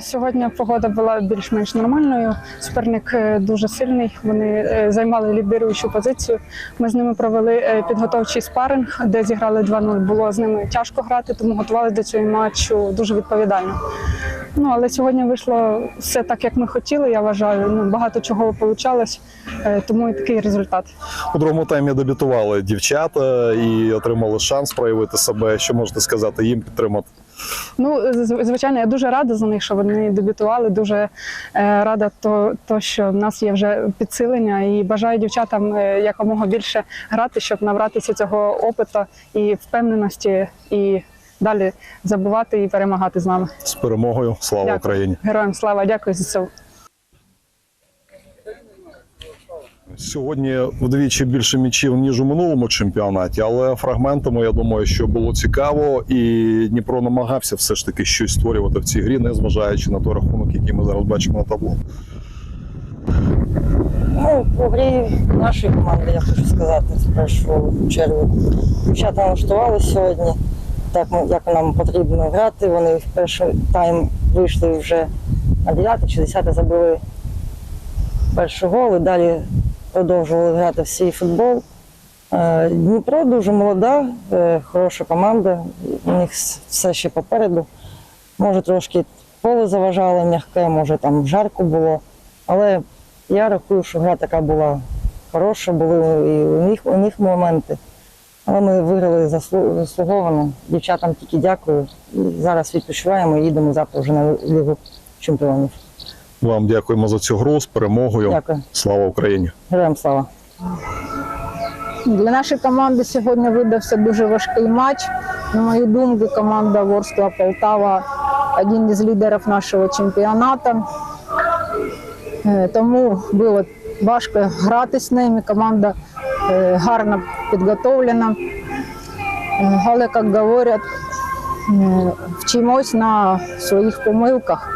Сьогодні погода була більш-менш нормальною. Суперник е, дуже сильний. Вони е, займали лідируючу позицію. Ми з ними провели е, підготовчий спаринг, де зіграли 2-0. Було з ними тяжко грати, тому готувалися до цього матчу дуже відповідально. Ну але сьогодні вийшло все так, як ми хотіли. Я вважаю. Ну багато чого вийшло, тому і такий результат. У другому таймі дебютували дівчата і отримали шанс проявити себе. Що можете сказати їм підтримати? Ну, звичайно, я дуже рада за них, що вони дебютували. Дуже е, рада, то, то, що в нас є вже підсилення, і бажаю дівчатам е, якомога більше грати, щоб набратися цього опиту і впевненості, і далі забувати і перемагати з нами. З перемогою. Слава Дякую. Україні! Героям слава, дякую за це. Сьогодні вдвічі більше м'ячів ніж у минулому чемпіонаті, але фрагментами я думаю, що було цікаво, і Дніпро намагався все ж таки щось створювати в цій грі, незважаючи на той рахунок, який ми зараз бачимо на табло. Ну, по грі нашої команди, я хочу сказати, в першу чергу. Дівчата налаштували сьогодні, так як нам потрібно грати. Вони в перший тайм вийшли вже на 9 чи 10 забили перший гол і далі продовжували грати в свій футбол. Е, Дніпро дуже молода, е, хороша команда, у них все ще попереду. Може, трошки поле заважало м'яке, може там жарко було. Але я рахую, що гра така була хороша, були і у них, у них моменти. Але ми виграли заслу- заслуговано. Дівчатам тільки дякую. Зараз відпочиваємо і їдемо завтра вже на Лігу чемпіонів. Вам дякуємо за цю гру з перемогою. Дякую. Слава Україні! Героям слава! Для нашої команди сьогодні видався дуже важкий матч. На мою думку, команда Ворскла Полтава один із лідерів нашого чемпіонату. Е, Тому було важко грати з ними. Команда е, гарно підготовлена. Е, Але, як говорять, вчимось на своїх помилках